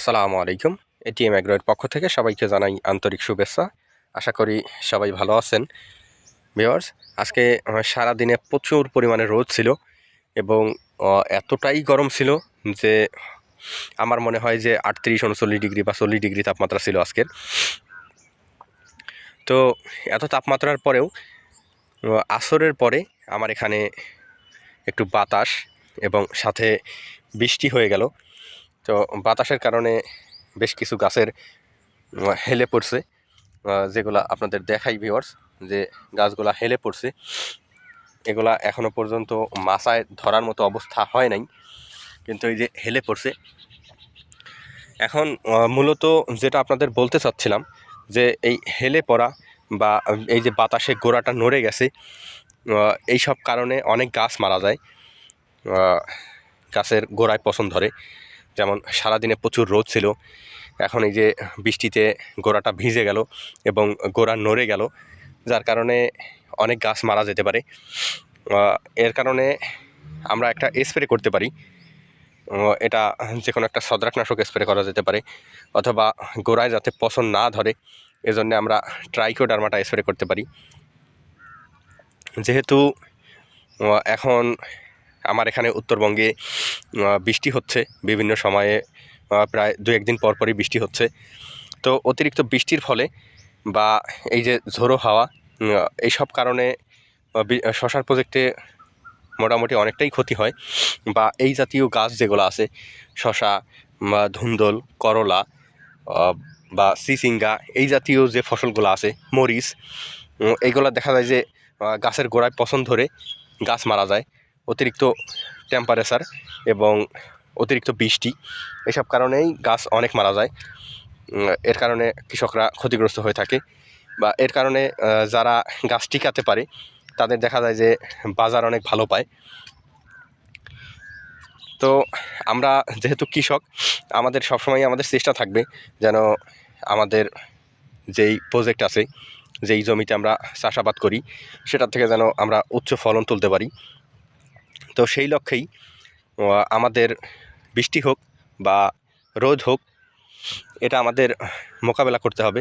আসসালামু আলাইকুম। এটিএম অ্যাগ্রোয়ের পক্ষ থেকে সবাইকে জানাই আন্তরিক শুভেচ্ছা। আশা করি সবাই ভালো আছেন। ভিওয়ার্স আজকে আহ, সারাদিনে প্রচুর পরিমাণে রোদ ছিল এবং এতটাই গরম ছিল যে আমার মনে হয় যে আটত্রিশ উনচল্লিশ ডিগ্রি বা চল্লিশ ডিগ্রি তাপমাত্রা ছিল আজকের। তো এত তাপমাত্রার পরেও আসরের পরে আমার এখানে একটু বাতাস এবং সাথে বৃষ্টি হয়ে গেল। তো বাতাসের কারণে বেশ কিছু গাছের হেলে পড়ছে। যেগুলা আপনাদের দেখাই ভিওয়ার্স যে গাছগুলা হেলে পড়ছে। এগুলা এখনও পর্যন্ত মাথায় ধরার মতো অবস্থা হয় নাই, কিন্তু এই যে হেলে পড়ছে। এখন মূলত যেটা আপনাদের বলতে চাচ্ছিলাম, যে এই হেলে পড়া বা এই যে বাতাসে গোড়াটা নড়ে গেছে এই সব কারণে অনেক গাছ মারা যায় গাছের গোড়ায় পছন্দ ধরে। যেমন সারাদিনে প্রচুর রোদ ছিল, এখন এই যে বৃষ্টিতে গোড়াটা ভিজে গেল এবং গোড়া নড়ে গেল, যার কারণে অনেক গাছ মারা যেতে পারে। এর কারণে আমরা একটা স্প্রে করতে পারি। এটা যে কোনো একটা ছত্রাকনাশক স্প্রে করা যেতে পারে, অথবা গোড়ায় যাতে পছন্দ না ধরে, এজন্য আমরা ট্রাইকোডার্মাটা স্প্রে করতে পারি। যেহেতু এখন আমার এখানে উত্তরবঙ্গে বৃষ্টি হচ্ছে বিভিন্ন সময়ে প্রায় দু একদিন পর পরই বৃষ্টি হচ্ছে। তো অতিরিক্ত বৃষ্টির ফলে বা এই যে ঝোড়ো হাওয়া এইসব কারণে শশার প্রজেক্টে মোটামুটি অনেকটাই ক্ষতি হয়। বা এই জাতীয় গাছ যেগুলো আছে, শশা ধুন্দল, করলা বা সিসিঙ্গা, এই জাতীয় যে ফসলগুলো আছে, মরিচ এইগুলো দেখা যায় যে গাছের গোড়ায় পছন্দ ধরে গাছ মারা যায়। অতিরিক্ত টেম্পারেচার এবং অতিরিক্ত বৃষ্টি, এসব কারণেই গাছ অনেক মারা যায়। এর কারণে কৃষকরা ক্ষতিগ্রস্ত হয়ে থাকে বা এর কারণে যারা গাছ টিকাতে পারে, তাদের দেখা যায় যে বাজার অনেক ভালো পায়। তো আমরা যেহেতু কৃষক, আমাদের সবসময় আমাদের চেষ্টা থাকবে যেন আমাদের যেই প্রজেক্ট আছে, যেই জমিতে আমরা চাষাবাদ করি সেটা থেকে যেন আমরা উচ্চ ফলন তুলতে পারি। তো সেই লক্ষ্যেই আমাদের বৃষ্টি হোক বা রোদ হোক, এটা আমাদের মোকাবেলা করতে হবে।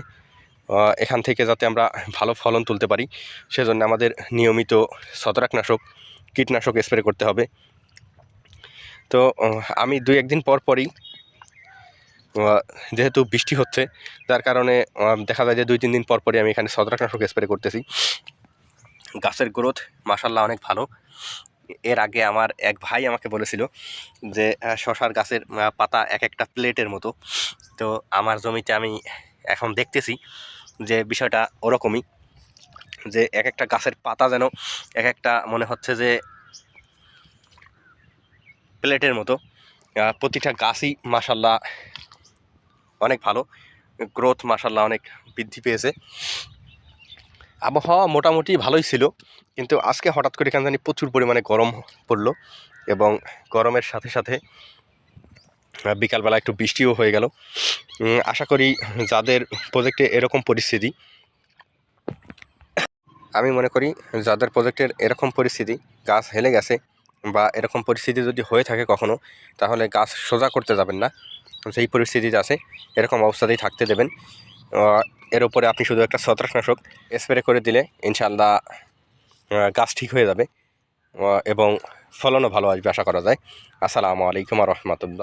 এখান থেকে যাতে আমরা ভালো ফলন তুলতে পারি, সেজন্য আমাদের নিয়মিত ছত্রাকনাশক, কীটনাশক স্প্রে করতে হবে। তো আমি দুই একদিন পর পরই যেহেতু বৃষ্টি হচ্ছে, তার কারণে দেখা যায় যে দুই তিন দিন পর পরই আমি এখানে ছত্রাকনাশক স্প্রে করতেছি। গাছের গ্রোথ মাসাল্লাহ অনেক ভালো। এর আগে আমার এক ভাই আমাকে বলেছিল যে শশার গাছের পাতা এক একটা প্লেটের মতো। তো আমার জমিতে আমি এখন দেখতেছি যে, বিষয়টা ওরকমই যে, এক একটা গাছের পাতা যেন এক একটা মনে হচ্ছে যে, প্লেটের মতো। প্রতিটা গাছই মাসাল্লাহ অনেক ভালো। গ্রোথ মাসাল্লাহ অনেক বৃদ্ধি পেয়েছে। আবহাওয়া মোটামুটি ভালোই ছিল, কিন্তু আজকে হঠাৎ করে কেন জানি প্রচুর পরিমাণে গরম পড়ল এবং গরমের সাথে সাথে বিকালবেলা একটু বৃষ্টিও হয়ে গেল। আশা করি যাদের প্রজেক্টে এরকম পরিস্থিতি, আমি মনে করি যাদের প্রজেক্টের এরকম পরিস্থিতি, গাছ হেলে গেছে বা এরকম পরিস্থিতি যদি হয়ে থাকে কখনো, তাহলে গাছ সোজা করতে যাবেন না। যেই পরিস্থিতিতে আছে, এরকম অবস্থাতেই থাকতে দেবেন। এর উপরে আপনি শুধু একটা ছত্রাকনাশক স্প্রে করে দিলে ইনশাল্লাহ গাছ ঠিক হয়ে যাবে এবং ফলনও ভালো আসবে আশা করা যায়। আসসালামু আলাইকুম রহমতুল্লাহ।